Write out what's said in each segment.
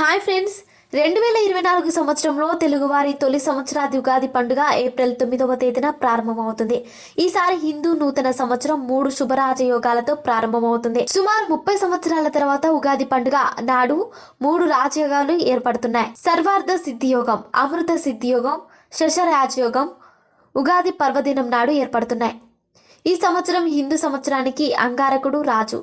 Hi friends. రెండు వేల ఇరవై నాలుగు సంవత్సరంలో తెలుగువారి తొలి సంవత్సరాది ఉగాది పండుగ ఏప్రిల్ తొమ్మిదవ తేదీన ప్రారంభమవుతుంది. ఈసారి హిందూ నూతన సంవత్సరం మూడు శుభరాజయోగాలతో ప్రారంభమవుతుంది. సుమారు ముప్పై సంవత్సరాల తర్వాత ఉగాది పండుగ నాడు మూడు రాజయోగాలు ఏర్పడుతున్నాయి. సర్వార్థ సిద్ధియోగం అమృత సిద్ధియోగం శశరాజయోగం ఉగాది పర్వదినం నాడు ఏర్పడుతున్నాయి. ఈ సంవత్సరం హిందూ సంవత్సరానికి అంగారకుడు రాజు.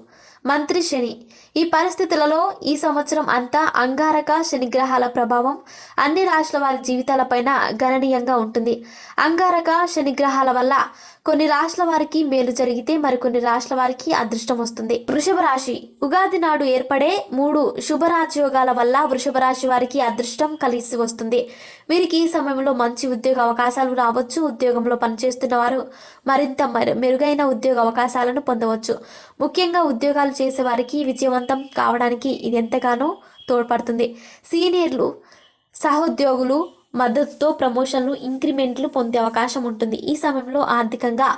మంత్రి శని. ఈ పరిస్థితులలో ఈ సంవత్సరం అంతా అంగారక శనిగ్రహాల ప్రభావం అన్ని రాశుల వారి జీవితాలపైన గణనీయంగా ఉంటుంది. అంగారక శనిగ్రహాల వల్ల కొన్ని రాశుల వారికి మేలు జరిగితే మరికొన్ని రాశుల వారికి అదృష్టం వస్తుంది. వృషభ రాశి. ఉగాది నాడు ఏర్పడే మూడు శుభరాజయోగాల వల్ల వృషభ రాశి వారికి అదృష్టం కలిసి వస్తుంది. వీరికి ఈ సమయంలో మంచి ఉద్యోగ అవకాశాలు రావచ్చు. ఉద్యోగంలో పనిచేస్తున్న వారు మరింత మెరు- మెరుగైన ఉద్యోగ అవకాశాలను పొందవచ్చు. ముఖ్యంగా ఉద్యోగాలు చేసే వారికి విజయవంతం కావడానికి ఇది ఎంతగానో తోడ్పడుతుంది. సీనియర్లు సహోద్యోగులు మద్దతుతో ప్రమోషన్లు ఇంక్రిమెంట్లు పొందే అవకాశం ఉంటుంది. ఈ సమయంలో ఆర్థికంగా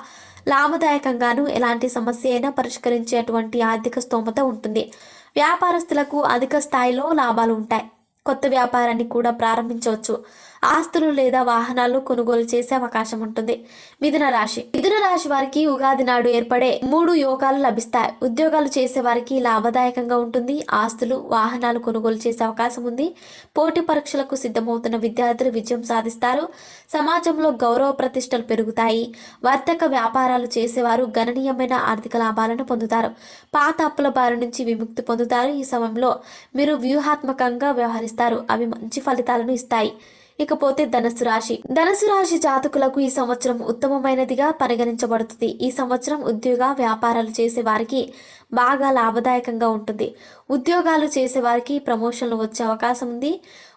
లాభదాయకంగాను ఎలాంటి సమస్య అయినా పరిష్కరించేటువంటి ఆర్థిక స్తోమత ఉంటుంది. వ్యాపారస్తులకు అధిక స్థాయిలో లాభాలు ఉంటాయి. కొత్త వ్యాపారాన్ని కూడా ప్రారంభించవచ్చు. ఆస్తులు లేదా వాహనాలు కొనుగోలు చేసే అవకాశం ఉంటుంది. మిథున రాశి. మిథున రాశి వారికి ఉగాది నాడు ఏర్పడే మూడు యోగాలు లభిస్తాయి. ఉద్యోగాలు చేసే వారికి లాభదాయకంగా ఉంటుంది. ఆస్తులు వాహనాలు కొనుగోలు చేసే అవకాశం ఉంది. పోటీ పరీక్షలకు సిద్ధమవుతున్న విద్యార్థులు విజయం సాధిస్తారు. సమాజంలో గౌరవ ప్రతిష్టలు పెరుగుతాయి. వర్తక వ్యాపారాలు చేసేవారు గణనీయమైన ఆర్థిక లాభాలను పొందుతారు. పాత అప్పుల బారి నుంచి విముక్తి పొందుతారు. ఈ సమయంలో మీరు వ్యూహాత్మకంగా వ్యవహరిస్తారు. అవి మంచి ఫలితాలను ఇస్తాయి. ఇకపోతే ధనుసు రాశి. ధనుసు రాశి జాతకులకు ఈ సంవత్సరం ఉత్తమమైనదిగా పరిగణించబడుతుంది. ఈ సంవత్సరం ఉద్యోగ వ్యాపారాలు చేసే వారికి బాగా లాభదాయకంగా ఉంటుంది. ఉద్యోగాలు చేసే వారికి ప్రమోషన్లు వచ్చే అవకాశం ఉంది.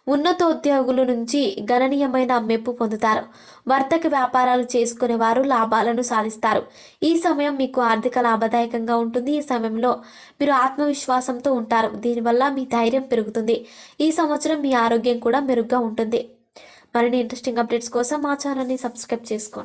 ఉన్నతోద్యోగుల నుంచి గణనీయమైన మెప్పు పొందుతారు. వర్తక వ్యాపారాలు చేసుకునే వారు లాభాలను సాధిస్తారు. ఈ సమయం మీకు ఆర్థిక లాభదాయకంగా ఉంటుంది. ఈ సమయంలో మీరు ఆత్మవిశ్వాసంతో ఉంటారు. దీనివల్ల మీ ధైర్యం పెరుగుతుంది. ఈ సంవత్సరం మీ ఆరోగ్యం కూడా మెరుగ్గా ఉంటుంది. మరిన్ని ఇంట్రెస్టింగ్ అప్డేట్స్ కోసం మా ఛానల్ని సబ్స్క్రైబ్ చేసుకోండి.